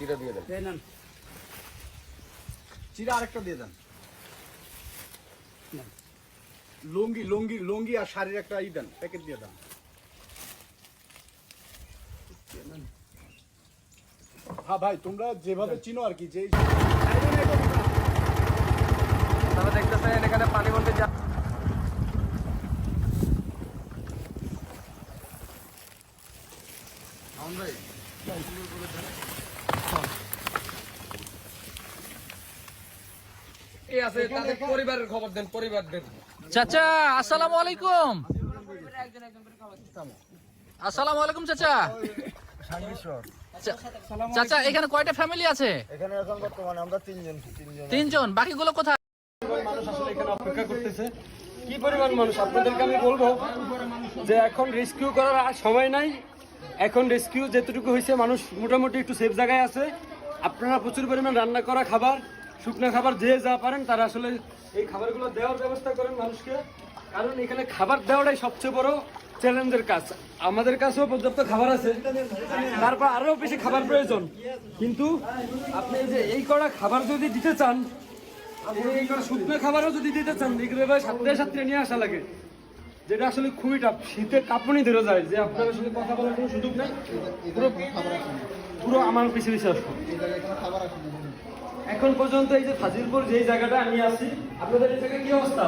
চিরা দিয়ে দেন। নেন। চিরা আরেকটা দিয়ে দেন। লুঙ্গি লুঙ্গি লুঙ্গি আর শাড়ির একটা ই দেন প্যাকেট দিয়ে দেন। হ্যাঁ ভাই তোমরা যেভাবে চিনো আর কি যে আপনারা দেখতেছেন এখানে পানি বলতে যা কে আছে? তাদের পরিবারের খবর দেন পরিবার দেন। চাচা আসসালামু আলাইকুম। আসসালামু আলাইকুম চাচা। চাচা এখানে কয়টা ফ্যামিলি আছে? এখানে এখন বর্তমানে আমরা তিনজন তিনজন তিনজন বাকিগুলো কোথায়? মানুষ আসলে এখানে অপেক্ষা করতেছে। কি পরিমাণ মানুষ? আপনাদেরকে আমি বলব যে এখন রেস্কিউ করার আর সময় নাই। এখন রেস্কিউ যেতটুকু হয়েছে মানুষ মোটামুটি একটু সেফ জায়গায় আছে। আপনারা প্রচুর পরিমাণ রান্না করা খাবার শুকনো খাবার যে যা পারেন, তারা আসলে এই খাবারগুলো দেওয়ার ব্যবস্থা করেন মানুষকে। কারণ এখানে খাবার দেওয়াটাই সবচেয়ে বড় চ্যালেঞ্জের কাজ। আমাদের কাছেও পর্যাপ্ত খাবার আছে, তারপর আরও বেশি খাবার প্রয়োজন। কিন্তু আপনি যে এই কড়া খাবার যদি দিতে চান, আপনি এই কড়া শুকনো খাবারও যদি দিতে চান, এগুলো সাথে সাথে নিয়ে আসা লাগে। যেটা আসলে খুবই টাফ শীতে কাঁপুনি ধরে যায়, যে আপনার আসলে কথা বলার কোনো সুযোগ নেই, পুরো পুরো আমার পিছিয়ে পিছিয়ে আসব এখন পর্যন্ত এই যে ফাজিলপুর যেই জায়গাটা আমি আছি, আপনাদের এই জায়গায় কি অবস্থা?